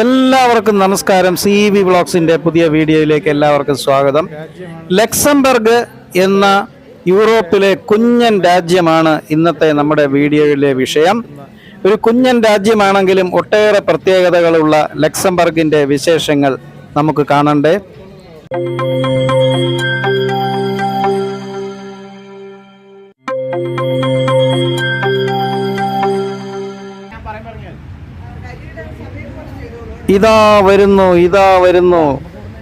എല്ലാവർക്കും നമസ്കാരം. C V ബ്ലോഗ്സിന്റെ പുതിയ വീഡിയോയിലേക്ക് എല്ലാവർക്കും സ്വാഗതം. ലക്സംബർഗ് എന്ന യൂറോപ്പിലെ കുഞ്ഞൻ രാജ്യമാണ് ഇന്നത്തെ നമ്മുടെ വീഡിയോയിലെ വിഷയം. ഒരു കുഞ്ഞൻ രാജ്യമാണെങ്കിലും ഒട്ടേറെ പ്രത്യേകതകളുള്ള ലക്സംബർഗിന്റെ വിശേഷങ്ങൾ നമുക്ക് കാണണ്ടേ? ഇതാ വരുന്നു ഇതാ വരുന്നു.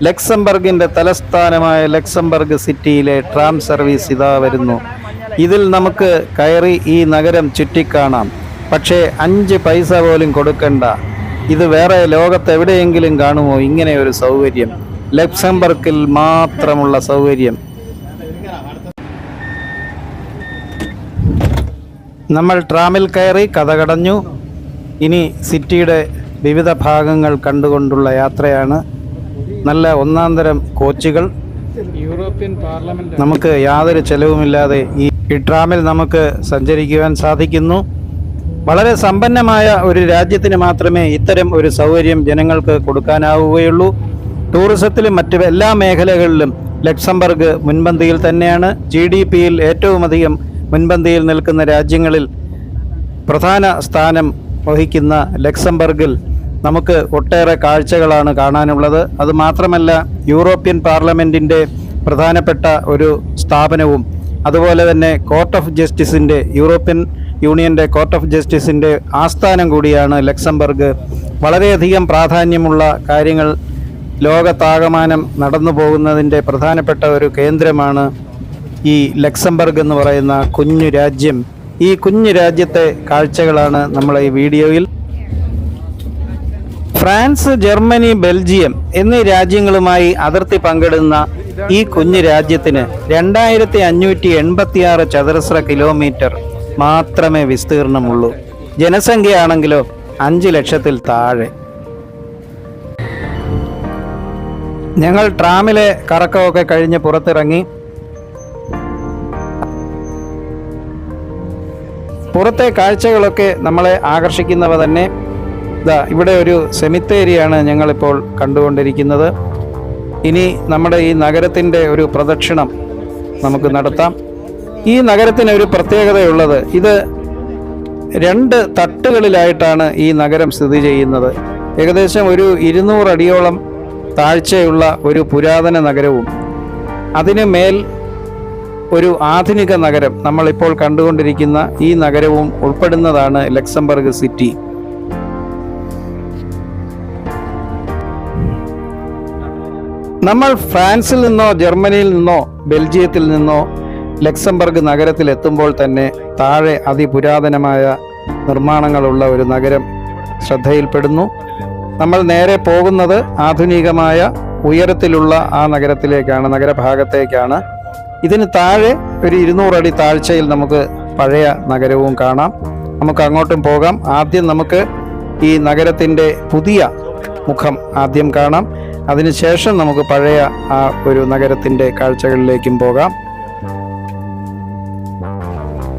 ലക്സംബർഗിന്റെ തലസ്ഥാനമായ ലക്സംബർഗ് സിറ്റിയിലെ ട്രാം സർവീസ് ഇതാ വരുന്നു. ഇതിൽ നമുക്ക് കയറി ഈ നഗരം ചുറ്റിക്കാണാം. പക്ഷേ അഞ്ച് പൈസ പോലും കൊടുക്കണ്ട. ഇത് വേറെ ലോകത്ത് എവിടെയെങ്കിലും കാണുമോ? ഇങ്ങനെ ഒരു സൗകര്യം. ലക്സംബർഗിൽ മാത്രമുള്ള സൗകര്യം. നമ്മൾ ട്രാമിൽ കയറി കഥ കടഞ്ഞു. ഇനി സിറ്റിയുടെ വിവിധ ഭാഗങ്ങൾ കണ്ടുകൊണ്ടുള്ള യാത്രയാണ് നല്ല ഒന്നാം തരം കോച്ചുകൾ. യൂറോപ്യൻ പാർലമെന്റ് നമുക്ക് യാതൊരു ചെലവുമില്ലാതെ ഈ ഇട്രാമിൽ ട്രാമിൽ നമുക്ക് സഞ്ചരിക്കുവാൻ സാധിക്കുന്നു. വളരെ സമ്പന്നമായ ഒരു രാജ്യത്തിന് മാത്രമേ ഇത്തരം ഒരു സൗകര്യം ജനങ്ങൾക്ക് കൊടുക്കാനാവുകയുള്ളൂ. ടൂറിസത്തിലും മറ്റു എല്ലാ മേഖലകളിലും ലക്സംബർഗ് മുൻപന്തിയിൽ തന്നെയാണ്. ജി ഡി പിയിൽ ഏറ്റവും അധികം മുൻപന്തിയിൽ നിൽക്കുന്ന രാജ്യങ്ങളിൽ പ്രധാന സ്ഥാനം വഹിക്കുന്ന ലക്സംബർഗിൽ നമുക്ക് ഒട്ടേറെ കാഴ്ചകളാണ് കാണാനുള്ളത്. അത് മാത്രമല്ല യൂറോപ്യൻ പാർലമെന്റിന്റെ പ്രധാനപ്പെട്ട ഒരു സ്ഥാപനവും അതുപോലെ തന്നെ കോർട്ട് ഓഫ് ജസ്റ്റിസിന്റെ യൂറോപ്യൻ യൂണിയന്റെ കോർട്ട് ഓഫ് ജസ്റ്റിസിന്റെ ആസ്ഥാനം കൂടിയാണ് ലക്സംബർഗ്. വളരെയധികം പ്രാധാന്യമുള്ള കാര്യങ്ങൾ ലോകത്താകമാനം നടന്നു പോകുന്നതിന്റെ പ്രധാനപ്പെട്ട ഒരു കേന്ദ്രമാണ് ഈ ലക്സംബർഗ് എന്ന് പറയുന്ന കുഞ്ഞു രാജ്യം. ഈ കുഞ്ഞു രാജ്യത്തെ കാഴ്ചകളാണ് നമ്മൾ ഈ വീഡിയോയിൽ ഫ്രാൻസ് ജർമ്മനി ബെൽജിയം എന്നീ രാജ്യങ്ങളുമായി അതിർത്തി പങ്കിടുന്ന ഈ കുഞ്ഞു രാജ്യത്തിന് രണ്ടായിരത്തി അഞ്ഞൂറ്റി എൺപത്തിയാറ് ചതുരശ്ര കിലോമീറ്റർ മാത്രമേ വിസ്തീർണമുള്ളൂ. ജനസംഖ്യയാണെങ്കിലോ അഞ്ച് ലക്ഷത്തിൽ താഴെ. ഞങ്ങൾ ട്രാമിലെ കറക്കമൊക്കെ കഴിഞ്ഞ് പുറത്തിറങ്ങി. പുറത്തെ കാഴ്ചകളൊക്കെ നമ്മളെ ആകർഷിക്കുന്നവ തന്നെ. ഇതാ ഇവിടെ ഒരു സെമിത്തേരിയാണ് ഞങ്ങളിപ്പോൾ കണ്ടുകൊണ്ടിരിക്കുന്നത്. ഇനി നമ്മുടെ ഈ നഗരത്തിന്റെ ഒരു പ്രദക്ഷിണം നമുക്ക് നടത്താം. ഈ നഗരത്തിന് ഒരു പ്രത്യേകതയുള്ളത് ഇത് രണ്ട് തട്ടുകളിലായിട്ടാണ് ഈ നഗരം സ്ഥിതി ചെയ്യുന്നത്. ഏകദേശം ഒരു ഇരുന്നൂറ് അടിയോളം താഴ്ചയുള്ള ഒരു പുരാതന നഗരവും. അതിന് മേൽ ഒരു ആധുനിക നഗരം നമ്മളിപ്പോൾ കണ്ടുകൊണ്ടിരിക്കുന്ന ഈ നഗരവും ഉൾപ്പെടുന്നതാണ് ലക്സംബർഗ് സിറ്റി. നമ്മൾ ഫ്രാൻസിൽ നിന്നോ ജർമ്മനിയിൽ നിന്നോ ബെൽജിയത്തിൽ നിന്നോ ലക്സംബർഗ് നഗരത്തിൽ എത്തുമ്പോൾ തന്നെ താഴെ അതിപുരാതനമായ നിർമ്മാണങ്ങളുള്ള ഒരു നഗരം ശ്രദ്ധയിൽപ്പെടുന്നു. നമ്മൾ നേരെ പോകുന്നത് ആധുനികമായ ഉയരത്തിലുള്ള ആ നഗരത്തിലേക്കാണ് നഗരഭാഗത്തേക്കാണ്. ഇതിന് താഴെ ഒരു ഇരുന്നൂറടി താഴ്ചയിൽ നമുക്ക് പഴയ നഗരവും കാണാം. നമുക്ക് അങ്ങോട്ടും പോകാം. ആദ്യം നമുക്ക് ഈ നഗരത്തിന്റെ പുതിയ മുഖം ആദ്യം കാണാം. അതിനുശേഷം നമുക്ക് പഴയ ആ ഒരു നഗരത്തിന്റെ കാഴ്ചകളിലേക്കും പോകാം.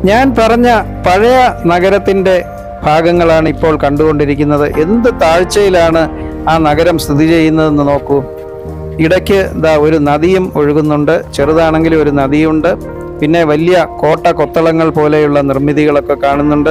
ഞാൻ പറഞ്ഞ പഴയ നഗരത്തിന്റെ ഭാഗങ്ങളാണ് ഇപ്പോൾ കണ്ടുകൊണ്ടിരിക്കുന്നത്. എന്ത് താഴ്ചയിലാണ് ആ നഗരം സ്ഥിതി ചെയ്യുന്നതെന്ന് നോക്കൂ. ഇടയ്ക്ക് ദാ ഒരു നദിയും ഒഴുകുന്നുണ്ട്. ചെറുതാണെങ്കിലും ഒരു നദിയുണ്ട്. പിന്നെ വലിയ കോട്ട കൊത്തളങ്ങൾ പോലെയുള്ള നിർമ്മിതികളൊക്കെ കാണുന്നുണ്ട്.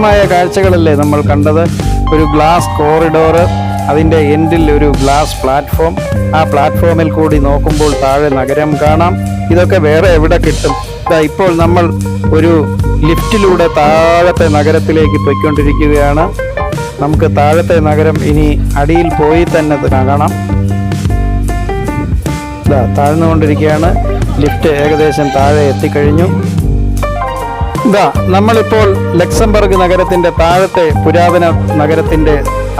അത്ഭുതകരമായ കാഴ്ചകളല്ലേ നമ്മൾ കണ്ടത്? ഒരു ഗ്ലാസ് കോറിഡോറ് അതിന്റെ എൻഡിൽ ഒരു ഗ്ലാസ് പ്ലാറ്റ്ഫോം ആ പ്ലാറ്റ്ഫോമിൽ കൂടി നോക്കുമ്പോൾ താഴെ നഗരം കാണാം. ഇതൊക്കെ വേറെ എവിടെ കിട്ടും? ഇതാ ഇപ്പോൾ നമ്മൾ ഒരു ലിഫ്റ്റിലൂടെ താഴത്തെ നഗരത്തിലേക്ക് പോയിക്കൊണ്ടിരിക്കുകയാണ്. നമുക്ക് താഴത്തെ നഗരം ഇനി അടിയിൽ പോയി തന്നെ കാണാം. ഇതാ താഴ്ന്നുകൊണ്ടിരിക്കുകയാണ്. ലിഫ്റ്റ് ഏകദേശം താഴെ എത്തിക്കഴിഞ്ഞു. ഇതാ നമ്മളിപ്പോൾ ലക്സംബർഗ് നഗരത്തിന്റെ താഴത്തെ പുരാതന നഗരത്തിന്റെ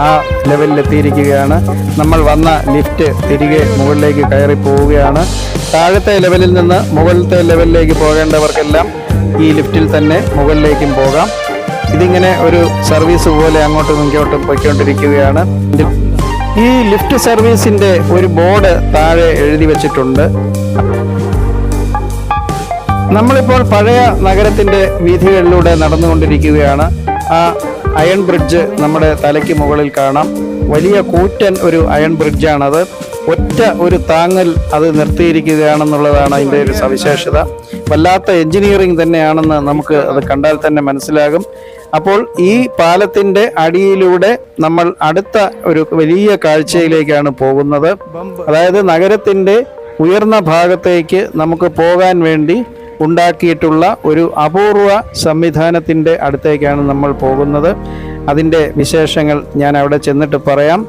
ആ ലെവലിൽ എത്തിയിരിക്കുകയാണ് നമ്മൾ വന്ന ലിഫ്റ്റ് തിരികെ മുകളിലേക്ക് കയറി പോവുകയാണ്. താഴത്തെ ലെവലിൽ നിന്ന് മുകളിലത്തെ ലെവലിലേക്ക് പോകേണ്ടവർക്കെല്ലാം ഈ ലിഫ്റ്റിൽ തന്നെ മുകളിലേക്കും പോകാം. ഇതിങ്ങനെ ഒരു സർവീസ് പോലെ അങ്ങോട്ടും ഇങ്ങോട്ടും പോയിക്കൊണ്ടിരിക്കുകയാണ്. ഈ ലിഫ്റ്റ് സർവീസിന്റെ ഒരു ബോർഡ് താഴെ എഴുതി വെച്ചിട്ടുണ്ട്. നമ്മളിപ്പോൾ പഴയ നഗരത്തിന്റെ വീഥികളിലൂടെ നടന്നുകൊണ്ടിരിക്കുകയാണ്. ആ അയൺ ബ്രിഡ്ജ് നമ്മുടെ തലയ്ക്ക് മുകളിൽ കാണാം. വലിയ കൂറ്റൻ ഒരു അയൺ ബ്രിഡ്ജാണത്. ഒറ്റ ഒരു താങ്ങൽ അത് നിർത്തിയിരിക്കുകയാണെന്നുള്ളതാണ് അതിന്റെ ഒരു സവിശേഷത. വല്ലാത്ത എഞ്ചിനീയറിംഗ് തന്നെയാണെന്ന് നമുക്ക് അത് കണ്ടാൽ തന്നെ മനസ്സിലാകും. അപ്പോൾ ഈ പാലത്തിന്റെ അടിയിലൂടെ നമ്മൾ അടുത്ത ഒരു വലിയ കാഴ്ചയിലേക്കാണ് പോകുന്നത്. അതായത് നഗരത്തിന്റെ ഉയർന്ന ഭാഗത്തേക്ക് നമുക്ക് പോകാൻ വേണ്ടി ഉണ്ടാക്കിയിട്ടുള്ള ഒരു അപൂർവ സംവിധാനത്തിന്റെ അടുത്തേക്കാണ് നമ്മൾ പോകുന്നത്. അതിന്റെ വിശേഷങ്ങൾ ഞാൻ അവിടെ ചെന്നിട്ട് പറയാം.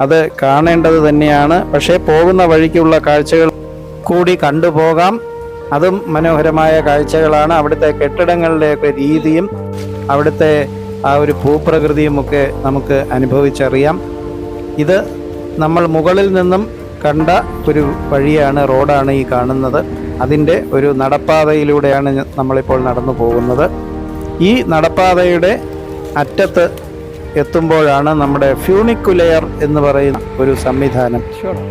അത് കാണേണ്ടത് തന്നെയാണ്. പക്ഷേ പോകുന്ന വഴിക്കുള്ള കാഴ്ചകൾ കൂടി കണ്ടുപോകാം. അതും മനോഹരമായ കാഴ്ചകളാണ് അവിടുത്തെ കെട്ടിടങ്ങളുടെയൊക്കെ രീതിയും അവിടുത്തെ ആ ഒരു ഭൂപ്രകൃതിയും ഒക്കെ നമുക്ക് അനുഭവിച്ചറിയാം. ഇത് നമ്മൾ മുകളിൽ നിന്നും കണ്ട ഒരു വഴിയാണ് റോഡാണ് ഈ കാണുന്നത്. അതിന്റെ ഒരു നടപ്പാതയിലൂടെയാണ് നമ്മളിപ്പോൾ നടന്നു പോകുന്നത്. ഈ നടപ്പാതയുടെ അറ്റത്ത് എത്തുമ്പോഴാണ് നമ്മുടെ ഫ്യൂണിക്കുലെയർ എന്ന് പറയുന്ന ഒരു സംവിധാനം.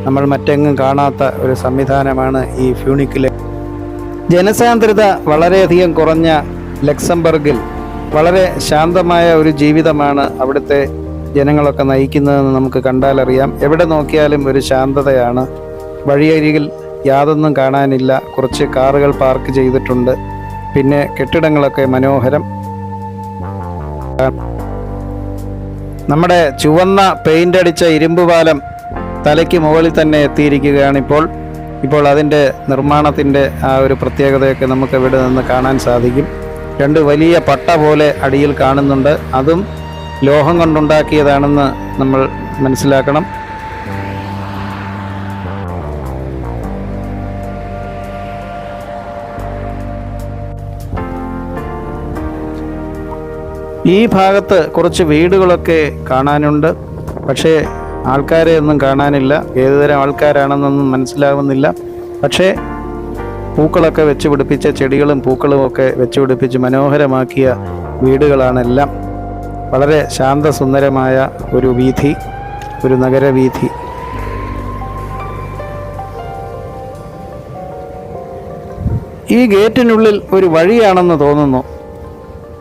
നമ്മൾ മറ്റെങ്ങും കാണാത്ത ഒരു സംവിധാനമാണ് ഈ ഫ്യൂണിക്കുലെയർ ജനസാന്ദ്രത വളരെയധികം കുറഞ്ഞ ലക്സംബർഗിൽ വളരെ ശാന്തമായ ഒരു ജീവിതമാണ് അവിടുത്തെ ജനങ്ങളൊക്കെ നയിക്കുന്നതെന്ന് നമുക്ക് കണ്ടാലറിയാം. എവിടെ നോക്കിയാലും ഒരു ശാന്തതയാണ്. വഴിയരികിൽ യാതൊന്നും കാണാനില്ല. കുറച്ച് കാറുകൾ പാർക്ക് ചെയ്തിട്ടുണ്ട്. പിന്നെ കെട്ടിടങ്ങളൊക്കെ മനോഹരം. നമ്മുടെ ചുവന്ന പെയിന്റ് അടിച്ച ഇരുമ്പ് പാലം തലയ്ക്ക് മുകളിൽ തന്നെ എത്തിയിരിക്കുകയാണ് ഇപ്പോൾ. ഇപ്പോൾ അതിന്റെ നിർമ്മാണത്തിന്റെ ആ ഒരു പ്രത്യേകതയൊക്കെ നമുക്ക് ഇവിടെ നിന്ന് കാണാൻ സാധിക്കും. രണ്ട് വലിയ പട്ട പോലെ അടിയിൽ കാണുന്നുണ്ട്. അതും ലോഹം കൊണ്ടുണ്ടാക്കിയതാണെന്ന് നമ്മൾ മനസ്സിലാക്കണം. ഈ ഭാഗത്ത് കുറച്ച് വീടുകളൊക്കെ കാണാനുണ്ട്. പക്ഷേ ആൾക്കാരെ ഒന്നും കാണാനില്ല. ഏതുതരം ആൾക്കാരാണെന്നൊന്നും മനസ്സിലാവുന്നില്ല. പക്ഷേ പൂക്കളൊക്കെ വെച്ച് പിടിപ്പിച്ച ചെടികളും പൂക്കളും ഒക്കെ വെച്ച് പിടിപ്പിച്ച് മനോഹരമാക്കിയ വീടുകളാണെല്ലാം. വളരെ ശാന്തസുന്ദരമായ ഒരു വീഥി ഒരു നഗരവീഥി ഈ ഗേറ്റിനുള്ളിൽ ഒരു വഴിയാണെന്ന് തോന്നുന്നു.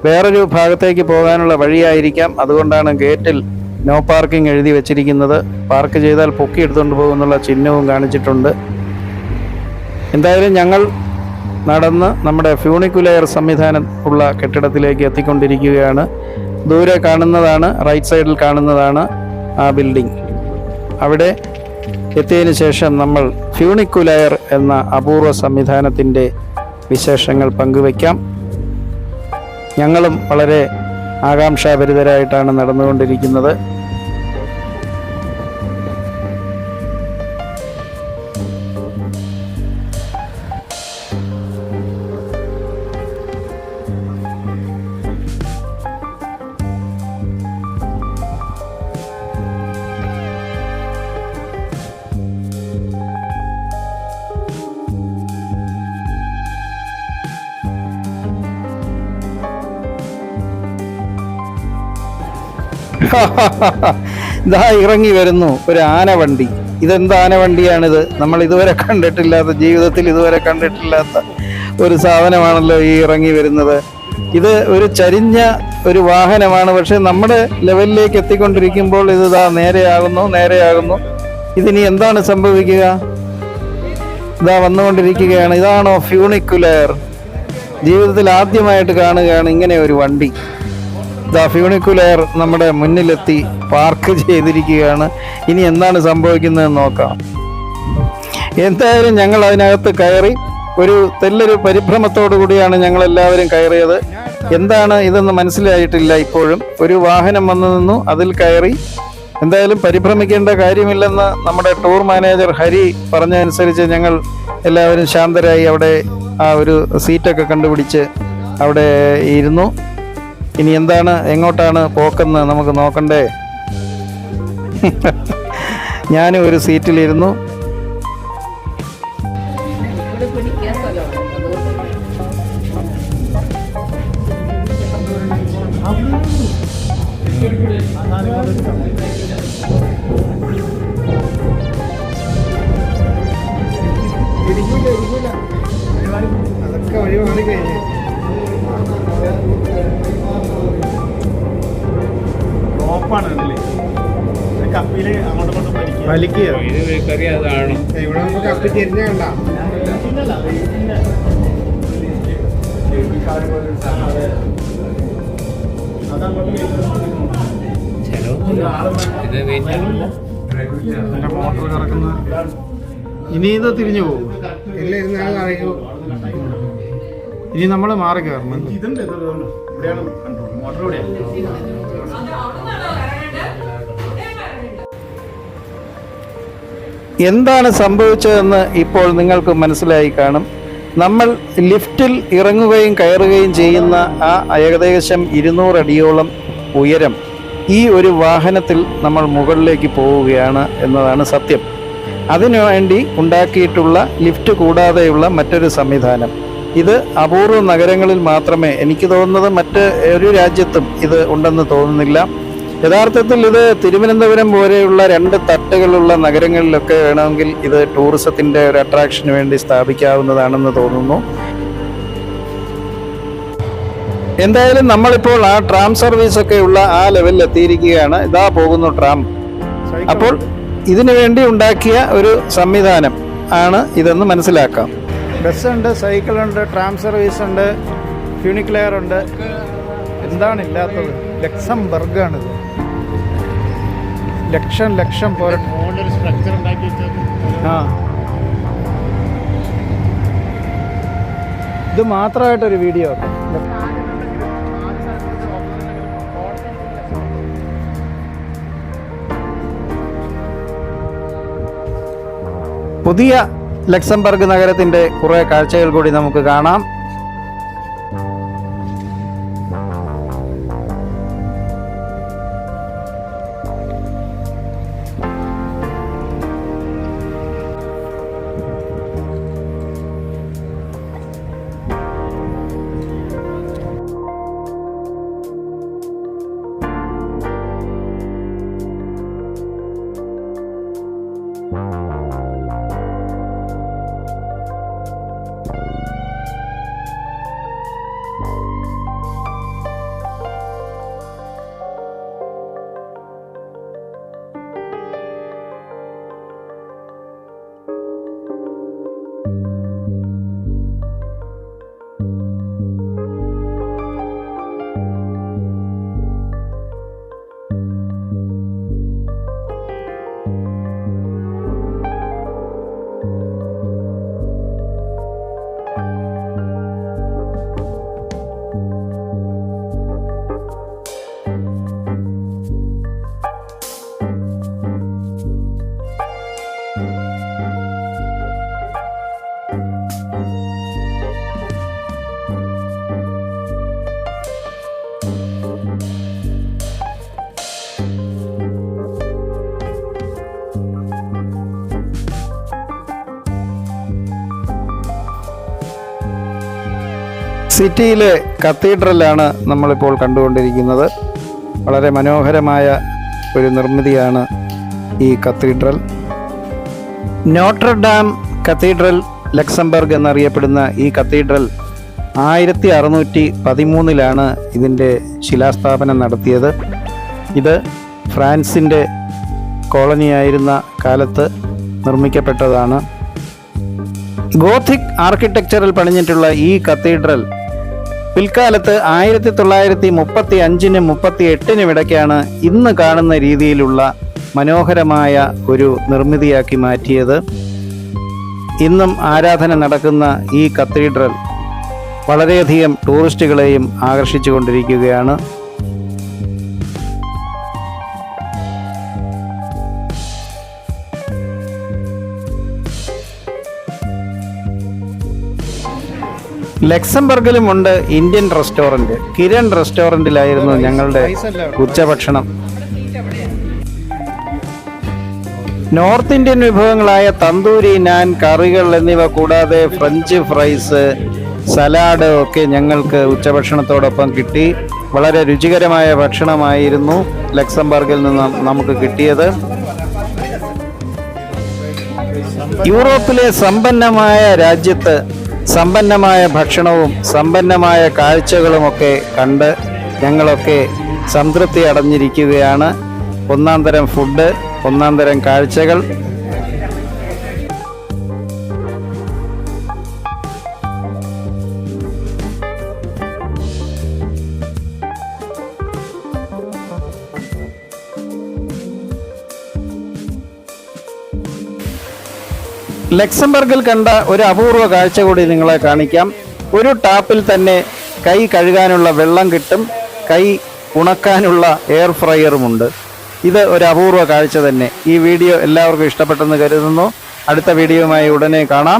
വേറൊരു ഭാഗത്തേക്ക് പോകാനുള്ള വഴിയായിരിക്കാം. അതുകൊണ്ടാണ് ഗേറ്റിൽ നോ പാർക്കിംഗ് എഴുതി വെച്ചിരിക്കുന്നത്. പാർക്ക് ചെയ്താൽ പൊക്കി എടുത്തുകൊണ്ട് പോകുമെന്നുള്ള ചിഹ്നവും കാണിച്ചിട്ടുണ്ട്. എന്തായാലും ഞങ്ങൾ നടന്ന് നമ്മുടെ ഫ്യൂണിക്കുലെയർ സംവിധാനം ഉള്ള കെട്ടിടത്തിലേക്ക് എത്തിക്കൊണ്ടിരിക്കുകയാണ്. ദൂരെ കാണുന്നതാണ് റൈറ്റ് സൈഡിൽ കാണുന്നതാണ് ആ ബിൽഡിംഗ് അവിടെ എത്തിയതിന് ശേഷം നമ്മൾ ഫ്യൂണിക്കുലയർ എന്ന അപൂർവ സംവിധാനത്തിന്റെ വിശേഷങ്ങൾ പങ്കുവയ്ക്കാം. ഞങ്ങളും വളരെ ആകാംക്ഷാഭരിതരായിട്ടാണ് നടന്നുകൊണ്ടിരിക്കുന്നത്. ഇതാ ഇറങ്ങി വരുന്നു ഒരു ആനവണ്ടി. ഇതെന്ത് ആനവണ്ടിയാണിത്? നമ്മൾ ഇതുവരെ കണ്ടിട്ടില്ലാത്ത ജീവിതത്തിൽ ഇതുവരെ കണ്ടിട്ടില്ലാത്ത ഒരു സാധനമാണല്ലോ ഈ ഇറങ്ങി വരുന്നത്. ഇത് ഒരു ചരിഞ്ഞ ഒരു വാഹനമാണ്. പക്ഷെ നമ്മുടെ ലെവലിലേക്ക് എത്തിക്കൊണ്ടിരിക്കുമ്പോൾ ഇത് ഇതാ നേരെയാകുന്നു നേരെയാകുന്നു. ഇതിനി എന്താണ് സംഭവിക്കുക? ഇതാ വന്നുകൊണ്ടിരിക്കുകയാണ്. ഇതാണോ ഫ്യൂണിക്കുലർ? ജീവിതത്തിൽ ആദ്യമായിട്ട് കാണുകയാണ് ഇങ്ങനെ ഒരു വണ്ടി. ദ ഫ്യൂണിക്കുലർ നമ്മുടെ മുന്നിലെത്തി പാർക്ക് ചെയ്തിരിക്കുകയാണ്. ഇനി എന്താണ് സംഭവിക്കുന്നതെന്ന് നോക്കാം. എന്തായാലും ഞങ്ങൾ അതിനകത്ത് കയറി ഒരു തെല്ലൊരു പരിഭ്രമത്തോടു കൂടിയാണ് ഞങ്ങൾ എല്ലാവരും കയറിയത്. എന്താണ് ഇതെന്ന് മനസ്സിലായിട്ടില്ല ഇപ്പോഴും. ഒരു വാഹനം വന്നു നിന്നു അതിൽ കയറി. എന്തായാലും പരിഭ്രമിക്കേണ്ട കാര്യമില്ലെന്ന് നമ്മുടെ ടൂർ മാനേജർ ഹരി പറഞ്ഞതനുസരിച്ച് ഞങ്ങൾ എല്ലാവരും ശാന്തരായി അവിടെ ആ ഒരു സീറ്റൊക്കെ കണ്ടുപിടിച്ച് അവിടെ ഇരുന്നു. ഇനി എന്താണ് എങ്ങോട്ടാണ് പോക്കെന്ന് നമുക്ക് നോക്കണ്ടേ? ഞാനും ഒരു സീറ്റിലിരുന്നു. വലിക്കുക. ഇവിടെ നമുക്ക് കപ്പി ഇനി ഇത് തിരിഞ്ഞു പോകും. ഇല്ല അറിയൂ ഇനി നമ്മൾ മാറി കയറണം ഇതുണ്ട് മോട്ടർ ഇവിടെയാണ് എന്താണ് സംഭവിച്ചതെന്ന് ഇപ്പോൾ നിങ്ങൾക്ക് മനസ്സിലായി കാണും. നമ്മൾ ലിഫ്റ്റിൽ ഇറങ്ങുകയും കയറുകയും ചെയ്യുന്ന ആ ഏകദേശം ഇരുന്നൂറ് അടിയോളം ഉയരം ഈ ഒരു വാഹനത്തിൽ നമ്മൾ മുകളിലേക്ക് പോവുകയാണ് എന്നതാണ് സത്യം. അതിനുവേണ്ടി ഉണ്ടാക്കിയിട്ടുള്ള ലിഫ്റ്റ് കൂടാതെയുള്ള മറ്റൊരു സംവിധാനം. ഇത് അപൂർവ നഗരങ്ങളിൽ മാത്രമേ എനിക്ക് തോന്നുന്നത് മറ്റ് ഒരു രാജ്യത്തും ഇത് ഉണ്ടെന്ന് തോന്നുന്നില്ല. യഥാർത്ഥത്തിൽ ഇത് തിരുവനന്തപുരം പോലെയുള്ള രണ്ട് തട്ടുകളുള്ള നഗരങ്ങളിലൊക്കെ വേണമെങ്കിൽ ഇത് ടൂറിസത്തിന്റെ ഒരു അട്രാക്ഷന് വേണ്ടി സ്ഥാപിക്കാവുന്നതാണെന്ന് തോന്നുന്നു. എന്തായാലും നമ്മളിപ്പോൾ ആ ട്രാം സർവീസ് ഒക്കെ ഉള്ള ആ ലെവലിൽ എത്തിയിരിക്കുകയാണ്. ഇതാ പോകുന്നു ട്രാം അപ്പോൾ ഇതിനു വേണ്ടി ഉണ്ടാക്കിയ ഒരു സംവിധാനം ആണ് ഇതെന്ന് മനസ്സിലാക്കാം. ബസ്സുണ്ട് സൈക്കിളുണ്ട് ട്രാം സർവീസ് ഉണ്ട് ഫ്യൂണിക്ലെയർ ഉണ്ട്. എന്താണ് ഇല്ലാത്തത്? ലക്സംബർഗാണിത് ലക്ഷം ലക്ഷം പോര ആ. ഇത് മാത്രമായിട്ടൊരു വീഡിയോ പുതിയ ലക്സംബർഗ് നഗരത്തിന്റെ കുറേ കാഴ്ചകൾ കൂടി നമുക്ക് കാണാം. സിറ്റിയിലെ കത്തീഡ്രലാണ് നമ്മളിപ്പോൾ കണ്ടുകൊണ്ടിരിക്കുന്നത്. വളരെ മനോഹരമായ ഒരു നിർമ്മിതിയാണ് ഈ കത്തീഡ്രൽ. നോട്രഡാം കത്തീഡ്രൽ ലക്സംബർഗ് എന്നറിയപ്പെടുന്ന ഈ കത്തീഡ്രൽ ആയിരത്തി അറുന്നൂറ്റി പതിമൂന്നിലാണ് ഇതിന്റെ ശിലാസ്ഥാപനം നടത്തിയത്. ഇത് ഫ്രാൻസിന്റെ കോളനിയായിരുന്ന കാലത്ത് നിർമ്മിക്കപ്പെട്ടതാണ്. ഗോഥിക് ആർക്കിടെക്ചറിൽ പണിഞ്ഞിട്ടുള്ള ഈ കത്തീഡ്രൽ പിൽക്കാലത്ത് ആയിരത്തി തൊള്ളായിരത്തി മുപ്പത്തി അഞ്ചിനും മുപ്പത്തി എട്ടിനും ഇടയ്ക്കാണ് ഇന്ന് കാണുന്ന രീതിയിലുള്ള മനോഹരമായ ഒരു നിർമ്മിതിയാക്കി മാറ്റിയത്. ഇന്നും ആരാധന നടക്കുന്ന ഈ കത്തീഡ്രൽ വളരെയധികം ടൂറിസ്റ്റുകളെയും ആകർഷിച്ചുകൊണ്ടിരിക്കുകയാണ്. ലക്സംബർഗിലുമുണ്ട് ഇന്ത്യൻ റെസ്റ്റോറന്റ് കിരൺ റെസ്റ്റോറന്റിലായിരുന്നു ഞങ്ങളുടെ ഉച്ചഭക്ഷണം. നോർത്ത് ഇന്ത്യൻ വിഭവങ്ങളായ തന്തൂരി നാൻ കറികൾ എന്നിവ കൂടാതെ ഫ്രഞ്ച് ഫ്രൈസ് സലാഡ് ഒക്കെ ഞങ്ങൾക്ക് ഉച്ചഭക്ഷണത്തോടൊപ്പം കിട്ടി. വളരെ രുചികരമായ ഭക്ഷണമായിരുന്നു ലക്സംബർഗിൽ നിന്ന് നമുക്ക് കിട്ടിയത്. യൂറോപ്പിലെ സമ്പന്നമായ രാജ്യത്ത് സമ്പന്നമായ ഭക്ഷണവും സമ്പന്നമായ കാഴ്ചകളുമൊക്കെ കണ്ട് ഞങ്ങളൊക്കെ സംതൃപ്തി അടഞ്ഞിരിക്കുകയാണ് ഒന്നാം തരം ഫുഡ് ഒന്നാം തരം കാഴ്ചകൾ. ലക്സംബർഗിൽ കണ്ട ഒരു അപൂർവ കാഴ്ച കൂടി നിങ്ങളെ കാണിക്കാം. ഒരു ടാപ്പിൽ തന്നെ കൈ കഴുകാനുള്ള വെള്ളം കിട്ടും കൈ ഉണക്കാനുള്ള എയർ ഫ്രയറുമുണ്ട് ഇത് ഒരു അപൂർവ കാഴ്ച തന്നെ. ഈ വീഡിയോ എല്ലാവർക്കും ഇഷ്ടപ്പെട്ടെന്ന് കരുതുന്നു. അടുത്ത വീഡിയോയുമായി ഉടനെ കാണാം.